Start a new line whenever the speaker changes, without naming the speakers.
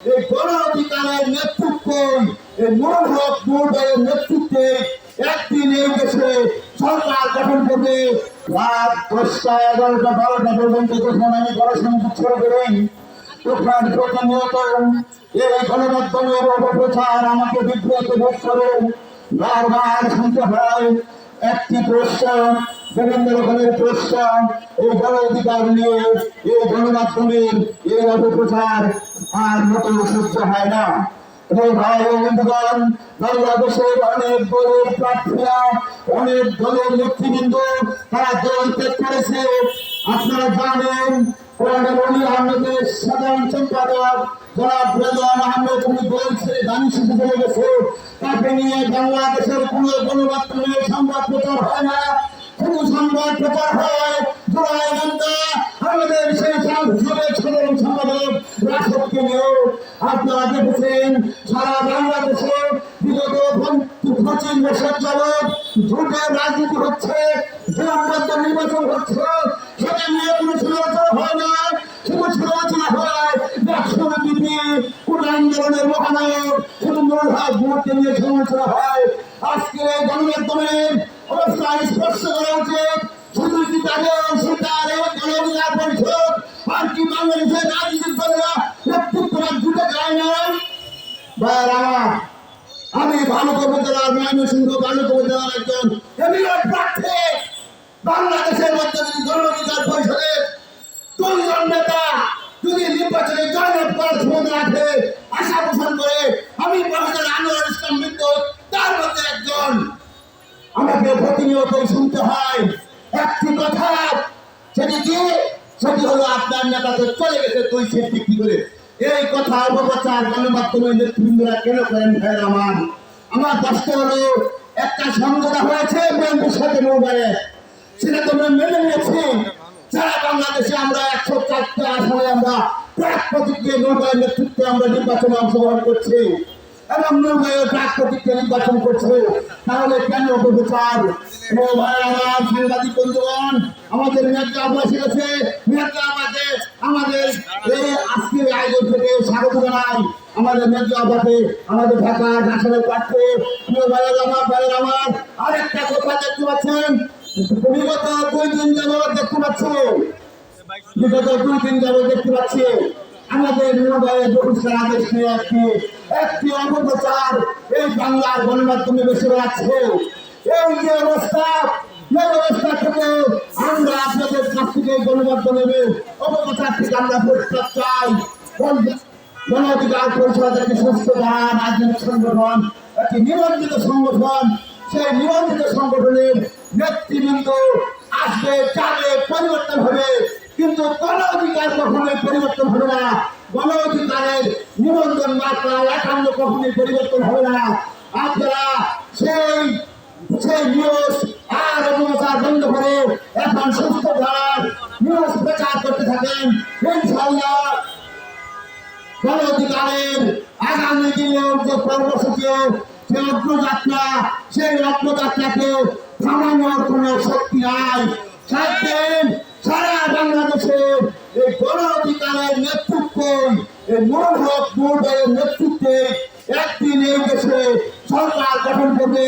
এই গণ অধিকারের নেতৃত্বে এই মূল হক মূলবাইয়ের নেতৃত্বে একদিন এই দেশে সরকার গঠন করবে। রাত দশটা এগারোটা বারোটা পর্যন্ত যখন আমি গণসংযোগ শুরু করি তখন প্রতিনিয়ত এই গণমাধ্যমের অপপ্রচার আমাকে বিব্রত বোধ করে। বারবার শুনতে হয়, একটি প্রশ্ন, বিভিন্ন রকমের প্রশ্ন, এই গণ অধিকার নিয়ে, এই গণমাধ্যমের এই অপপ্রচার আর মতো সহ্য হয় না। বাংলাদেশের অনেক দলের প্রার্থীরা, অনেক দলের ত্যাগ করেছে। আপনারা জানেন আহমেদের সাধারণ গেছে বাংলাদেশের কোন গণমাধ্যমে সংবাদ প্রচার হয় না। শুধু সংবাদ প্রচার হয় রাষ্ট্রকে নিয়েও আপনারা সারা বাংলাদেশে বিগত রাজনীতি হচ্ছে নির্বাচন হচ্ছে। সেটা নিয়ে কোনো সমালোচনা হয় না, শুধু নিয়ে সমালোচনা হয়। আজকে গণমাধ্যমের অবস্থা স্পষ্ট করা উচিত শুধু কি তাদের সরকার আর কি বাংলাদেশের রাজনীতির ভাইয়ের আমার। আমি ভানুকব জেলার ময়মনসিংহ ভানুকব জেলার একজন। এমএলএ প্রার্থী, বাংলাদেশের মধ্যে যদি গণঅধিকার পরিষদের দুইজন নেতা যদি নির্বাচনে জয়লাভ করার ক্ষমতা রাখে, আশা পোষণ করে আমি প্রফেসর আনোয়ার ইসলাম বিদ্যুৎ তার মধ্যে একজন। আমাকে প্রতিনিয়তই শুনতে হয়। একটি কথা, সেটি কি? সেটি হলো আপনার নেতাতে চলে গেছে দুই সিট বিক্রি করে। এই কথা অপপ্রচার গণমাধ্যমের নেতৃবৃন্দরা কেন করেন ভাইয়ের আমার আমার কষ্ট হলো, একটা সমঝোতা হয়েছে বিএনপির সাথে মোবাইলে সেটা তোমরা মেনে নিয়েছি? সারা বাংলাদেশে আমরা একশো চারটে আসনে আমরা প্রাক প্রতিক্রিয়া নৌবাইয়ের নেতৃত্বে আমরা নির্বাচনে অংশগ্রহণ করছি। এবং নৌবাইয়ের প্রাক প্রতিক্রিয়া নির্বাচন করছে। তাহলে কেন অপপ্রচার? ও ভাই আমার সাংবাদিক বন্ধুগণ, আমাদের আব্বাস গেছে মেয়েকে আব্বাসে আমাদের এই আজকের আয়োজন থেকে স্বাগত জানাই আমাদের আব্বাসে আমাদের ঢাকা আসনের প্রার্থী প্রিয় ভাইয়ের আমার ভাইয়ের আমার, আরেকটা কথা দেখতে পাচ্ছেন। বিগত দুই দিন যাবত দেখতে পাচ্ছি? বিগত দুই দিন যাবত দেখতে পাচ্ছি। আমাদের মোবাইলে বহিষ্কার আদেশ নিয়ে একটি একটি অপপ্রচার এই বাংলার গণমাধ্যমে বেশি বেড়াচ্ছে। এই যে অবস্থা, এই অবস্থা থেকে আমরা আপনাদের কাছ থেকে গণমাধ্যমে আমরা পরিষ্কার চাই? গণ অধিকার পরিষদ একটি সুস্থ ধারা রাজনৈতিক সংগঠন, একটি নিবন্ধিত সংগঠন, সেই নিবন্ধিত সংগঠনের নেতৃবৃন্দ আসবে যাবে পরিবর্তন হবে। কিন্তু গণ অধিকার কখনোই পরিবর্তন হবে না। গণ অধিকারের নিবন্ধন মাত্রা একান্ন কখনোই পরিবর্তন হবে না। আপনারা সেই সেই নিউজ আর অপপ্রচার বন্ধ করে এখন সুস্থ ধারার নিউজ প্রচার ইনশাল্লাহ অধিকারের আগামী দিনের যে কর্মসূচি সেই অগ্রযাত্রা সেই অগ্রযাত্রাকে থামানোর কোনো শক্তি নাই। থাকবেন সারা বাংলাদেশের এই গণ অধিকারের নেতৃত্বে, এই হক মূল নেতৃত্বে একদিন এই দেশে সরকার গঠন করবে।